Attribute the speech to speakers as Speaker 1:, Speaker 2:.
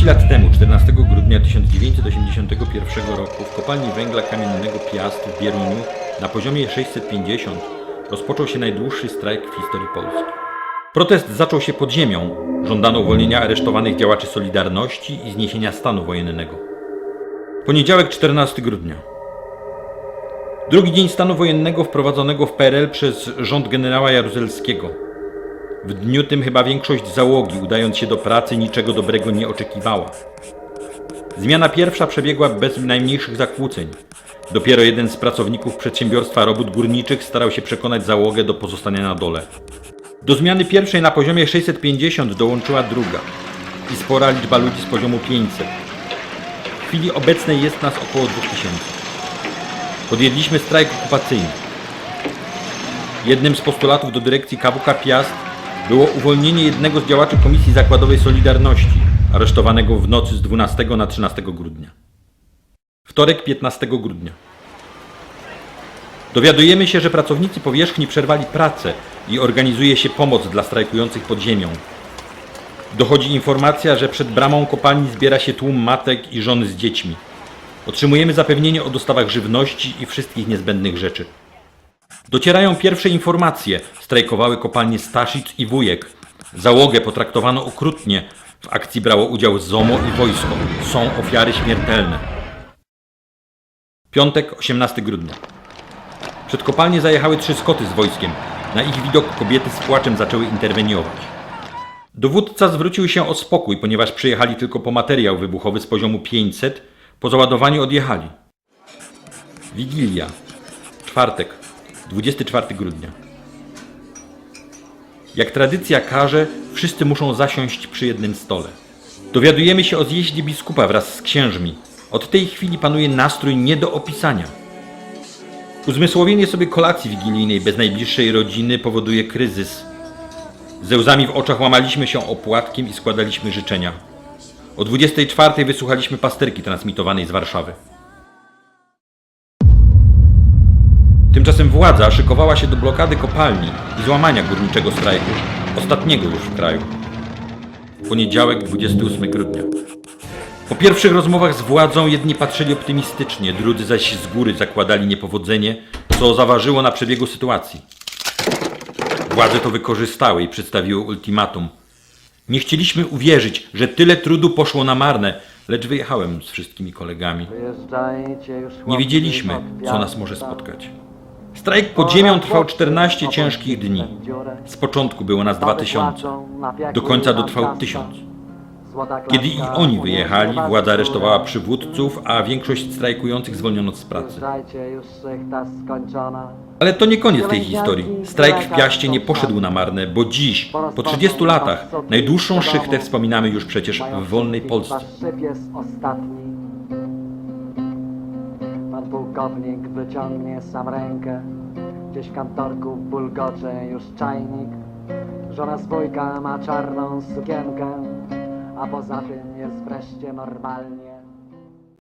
Speaker 1: 30 lat temu, 14 grudnia 1981 roku, w kopalni węgla kamiennego Piast w Bieruniu na poziomie 650 rozpoczął się najdłuższy strajk w historii Polski. Protest zaczął się pod ziemią. Żądano uwolnienia aresztowanych działaczy Solidarności i zniesienia stanu wojennego. Poniedziałek 14 grudnia. Drugi dzień stanu wojennego wprowadzonego w PRL przez rząd generała Jaruzelskiego. W dniu tym chyba większość załogi, udając się do pracy, niczego dobrego nie oczekiwała. Zmiana pierwsza przebiegła bez najmniejszych zakłóceń. Dopiero jeden z pracowników przedsiębiorstwa robót górniczych starał się przekonać załogę do pozostania na dole. Do zmiany pierwszej na poziomie 650 dołączyła druga i spora liczba ludzi z poziomu 500. W chwili obecnej jest nas około 2000. Podjęliśmy strajk okupacyjny. Jednym z postulatów do dyrekcji KWK Piast było uwolnienie jednego z działaczy Komisji Zakładowej Solidarności, aresztowanego w nocy z 12 na 13 grudnia. Wtorek 15 grudnia. Dowiadujemy się, że pracownicy powierzchni przerwali pracę i organizuje się pomoc dla strajkujących pod ziemią. Dochodzi informacja, że przed bramą kopalni zbiera się tłum matek i żon z dziećmi. Otrzymujemy zapewnienie o dostawach żywności i wszystkich niezbędnych rzeczy. Docierają pierwsze informacje. Strajkowały kopalnie Staszic i Wujek. Załogę potraktowano okrutnie. W akcji brało udział ZOMO i wojsko. Są ofiary śmiertelne. Piątek, 18 grudnia. Przed kopalnię zajechały trzy skoty z wojskiem. Na ich widok kobiety z płaczem zaczęły interweniować. Dowódca zwrócił się o spokój, ponieważ przyjechali tylko po materiał wybuchowy z poziomu 500. Po załadowaniu odjechali. Wigilia. Czwartek, 24 grudnia. Jak tradycja każe, wszyscy muszą zasiąść przy jednym stole. Dowiadujemy się o zjeździe biskupa wraz z księżmi. Od tej chwili panuje nastrój nie do opisania. Uzmysłowienie sobie kolacji wigilijnej bez najbliższej rodziny powoduje kryzys. Ze łzami w oczach łamaliśmy się opłatkiem i składaliśmy życzenia. O 24 wysłuchaliśmy pasterki transmitowanej z Warszawy. Tymczasem władza szykowała się do blokady kopalni i złamania górniczego strajku, ostatniego już w kraju. Poniedziałek, 28 grudnia. Po pierwszych rozmowach z władzą jedni patrzyli optymistycznie, drudzy zaś z góry zakładali niepowodzenie, co zaważyło na przebiegu sytuacji. Władze to wykorzystały i przedstawiły ultimatum. Nie chcieliśmy uwierzyć, że tyle trudu poszło na marne, lecz wyjechałem z wszystkimi kolegami. Nie wiedzieliśmy, co nas może spotkać. Strajk pod ziemią trwał 14 ciężkich dni. Z początku było nas 2000, do końca dotrwał 1000. Kiedy i oni wyjechali, władza aresztowała przywódców, a większość strajkujących zwolniono z pracy. Ale to nie koniec tej historii. Strajk w Piaście nie poszedł na marne, bo dziś, po 30 latach, najdłuższą szychtę wspominamy już przecież w wolnej Polsce.
Speaker 2: Pułkownik wyciągnie sam rękę. Gdzieś w kantorku bulgocze już czajnik. Żona z ma czarną sukienkę. A poza tym jest wreszcie normalnie.